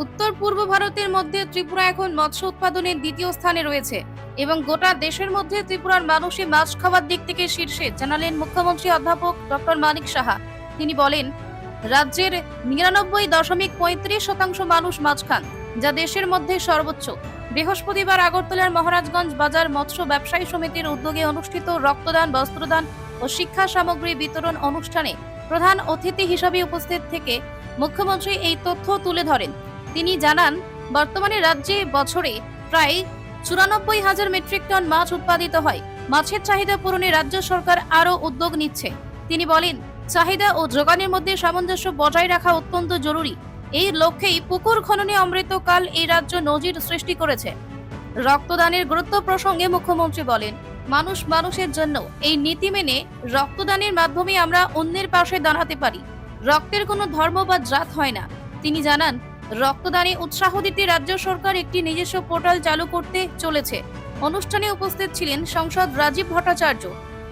উত্তর পূর্ব ভারতের মধ্যে ত্রিপুরা এখন মৎস্য উৎপাদনের দ্বিতীয় স্থানে রয়েছে এবং গোটা দেশের মধ্যে ত্রিপুরার মানুষই মাছ খাওয়ার দিক থেকে শীর্ষে জানালেন মুখ্যমন্ত্রী অধ্যাপক ডক্টর মানিক সাহা। তিনি বলেন, রাজ্যের নিরানব্বই দশমিক পঁয়ত্রিশ শতাংশ মানুষ মাছ খান, যা দেশের মধ্যে সর্বোচ্চ। বৃহস্পতিবার আগরতলার মহারাজগঞ্জ বাজার মৎস্য ব্যবসায়ী সমিতির উদ্যোগে অনুষ্ঠিত রক্তদান, বস্ত্রদান ও শিক্ষা সামগ্রী বিতরণ অনুষ্ঠানে প্রধান অতিথি হিসাবে উপস্থিত থেকে মুখ্যমন্ত্রী এই তথ্য তুলে ধরেন। তিনি জানান, বর্তমানে রাজ্যে বছরে প্রায় চুরানব্বই হাজার মেট্রিক টন মাছ উৎপাদিত হয়। মাছের চাহিদা পূরণে রাজ্য সরকার আরও উদ্যোগ নিচ্ছে। তিনি বলেন, চাহিদা ও যোগানের মধ্যে সামঞ্জস্য বজায় রাখা অত্যন্ত জরুরি। এই লক্ষ্যেই পুকুর খননে অমৃতকাল এই রাজ্য নজির সৃষ্টি করেছে। রক্তদানের গুরুত্ব প্রসঙ্গে মুখ্যমন্ত্রী বলেন, মানুষ মানুষের জন্য এই নীতি মেনে রক্তদানের মাধ্যমে আমরা অন্যের পাশে দাঁড়াতে পারি। রক্তের কোনো ধর্ম বা জাত হয় না। তিনি জানান রক্তদানে উৎসাহ দিতে রাজ্য সরকার একটি নিজস্ব পোর্টাল চালু করতে চলেছে। অনুষ্ঠানে উপস্থিত ছিলেন সংসদ রাজীব ভট্টাচার্য,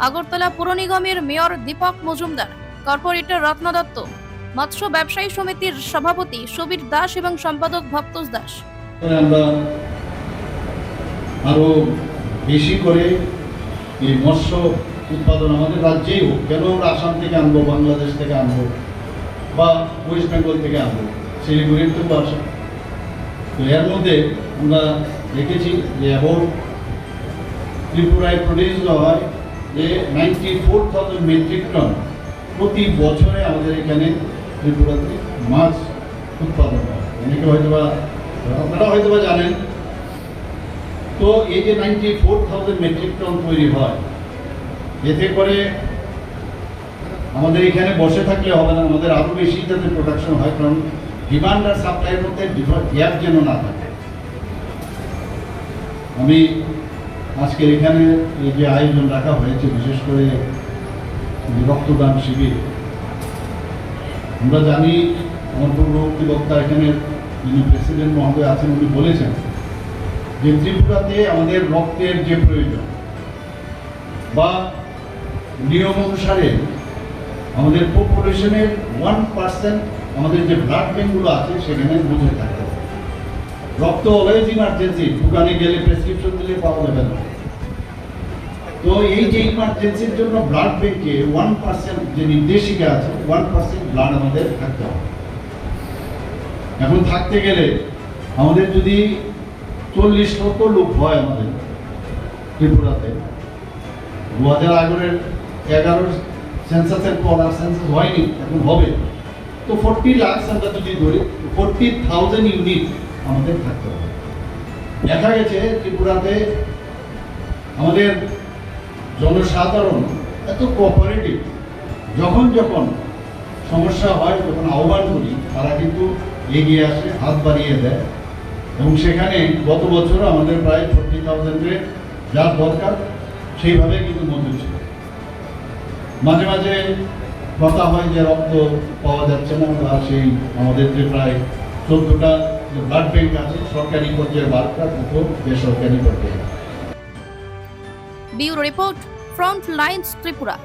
আগরতলা পুর নিগমের মেয়র দীপক মজুমদার, কর্পোরেটর রত্ন দত্ত, মৎস্য ব্যবসায়ী সমিতির সভাপতি সুবীর দাস এবং সম্পাদক ভক্তোজ দাস। আরও বেশি করে এই মৎস্য উৎপাদন আমাদের রাজ্যেই হোক, কেন আমরা আসাম থেকে আনব, বাংলাদেশ থেকে আনব বা ওয়েস্ট বেঙ্গল থেকে আনব? শিলিগুড়ির থেকেও আসে তো এর মধ্যে আমরা দেখেছি যে অ্যাবাউট ত্রিপুরায় প্রডিউস হয় যে ninety four thousand metric ton প্রতি বছরে আমাদের এখানে ত্রিপুরাতে মাছ উৎপাদন হয়। অনেকে হয়তো বা আপনারা হয়তো বা জানেন। তো এই যে ninety four thousand metric ton তৈরি হয়, এতে করে আমাদের এখানে বসে থাকলে হবে না, আমাদের আরও বেশি যাতে প্রোডাকশন হয়, কারণ ডিমান্ড আর সাপ্লাইয়ের মধ্যে গ্যাপ যেন না থাকে। আমি আজকে এখানে এই যে আয়োজন রাখা হয়েছে, বিশেষ করে রক্তদান শিবির, আমরা জানি আমার পূর্ববর্তী বক্তা এখানে যিনি প্রেসিডেন্ট মহোদয় আছেন, উনি বলেছেন যে ত্রিপুরাতে আমাদের রক্তের যে প্রয়োজন বা নিয়ম অনুসারে আমাদের পপুলেশনের ওয়ান পার্সেন্ট আমাদের যে ব্লাড ব্যাঙ্কগুলো আছে, সেখানে বুঝে হবে রক্ত অলওয়েজ ইমার্জেন্সি দোকানে গেলে প্রেসক্রিপশন দিলে পাওয়া যাবে না। তো এই যে ইমার্জেন্সির জন্য ব্লাড ব্যাংকে ওয়ান পার্সেন্ট যে নির্দেশিকা আছে ওয়ান পার্সেন্ট ব্লাড আমাদের থাকতে হবে। এখন থাকতে গেলে আমাদের যদি চল্লিশ লক্ষ লোক হয় আমাদের ত্রিপুরাতে, দু হাজার এগারোর এগারো সেন্সাসের পর আর সেন্সাস হয়নি, এখন হবে। তো ফোরটি লাখস আমরা যদি ধরি ফোরটি থাউজেন্ড ইউনিট আমাদের থাকতে হবে। দেখা গেছে ত্রিপুরাতে আমাদের জনসাধারণ এত কোঅপারেটিভ যখন যখন সমস্যা হয়, যখন আহ্বান করি, তারা কিন্তু এগিয়ে আসে, হাত বাড়িয়ে দেয়। এবং সেখানে গত বছর আমাদের প্রায় ফোর্টি থাউজেন্ডের যা দরকার, সেইভাবে কিন্তু মজুর ছিল। মাঝে মাঝে কথা হয় যে রক্ত পাওয়া যাচ্ছে না তার সেই আমাদের যে প্রায় চোদ্দোটা যে ব্লাড ব্যাংক আছে, সরকারি পর্যায়ে বারোটা, দুটো বেসরকারি পর্যায়ে। Bureau report front lines Tripura.